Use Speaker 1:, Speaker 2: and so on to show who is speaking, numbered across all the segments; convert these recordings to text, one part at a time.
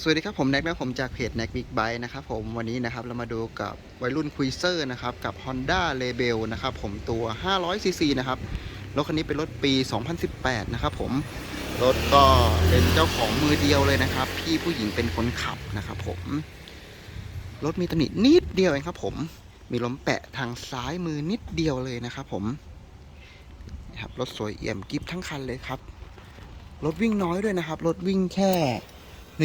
Speaker 1: สวัสดีครับผมแน็กนะผมจากเพจแน็กบิ๊กไบนะครับผมวันนี้นะครับเรามาดูกับวัยรุ่นคุยเซอร์นะครับกับ Honda Rebel นะครับผมตัว 500ซีซีนะครับรถคันนี้เป็นรถปี 2018 นะครับผมรถก็เป็นเจ้าของมือเดียวเลยนะครับ พี่ผู้หญิงเป็นคนขับนะครับผมรถมีตำหนินิดเดียวเองครับผมมีล้มแปะทางซ้ายมือนิดเดียวเลยนะครับผมนะครับรถสวยเอี่ยมกิฟทั้งคันเลยครับรถวิ่งน้อยด้วยนะครับรถวิ่งแค่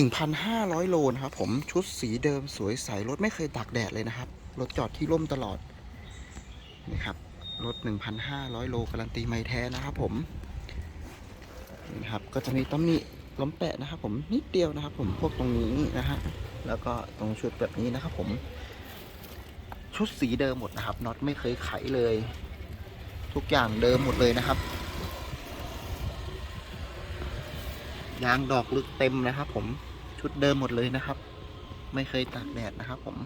Speaker 1: 1,500 โลนะครับผมชุดสีเดิมสวยใสรถไม่เคยตากแดดเลยนะครับ รถจอดที่ร่มตลอดนี่ครับรถ 1,500 โลการันตีไม่แท้นะครับผมนี่นะครับก็จะมีต้อมนี่ล้มแปะนะครับ ผมนิดเดียวนะครับ ผมพวกตรงนี้นะฮะแล้วก็ตรงชุดแบบนี้นะครับ ผม ชุดสีเดิมหมดนะครับน็อตไม่เคยไขเลย ทุกอย่างเดิมหมดเลยนะครับยางดอกลึกเต็มนะครับผม ชุดเดิมหมดเลยนะครับ ไม่เคยตากแดดนะครับผม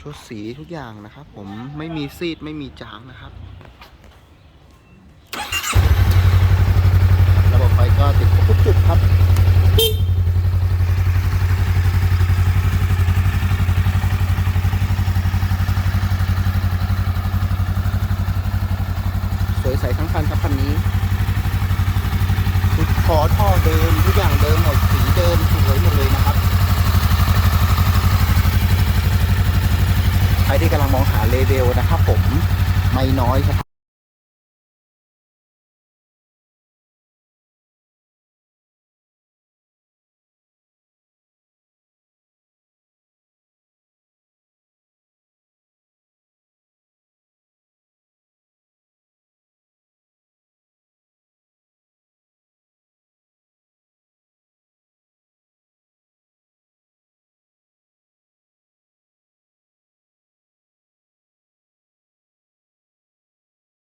Speaker 1: ชุดสีทุกอย่างนะครับ ผมไม่มีซีดไม่มีจางนะครับ ระบบไฟก็ติดทุกจุดครับสวยใสทั้งคันครับคันนี้ อท่อเดิมทุกอย่างเดิมหมดสีเดิมสวยหมดเลยนะครับ ใครที่กำลังมองหาเลเวลนะครับผมไม่น้อยครับ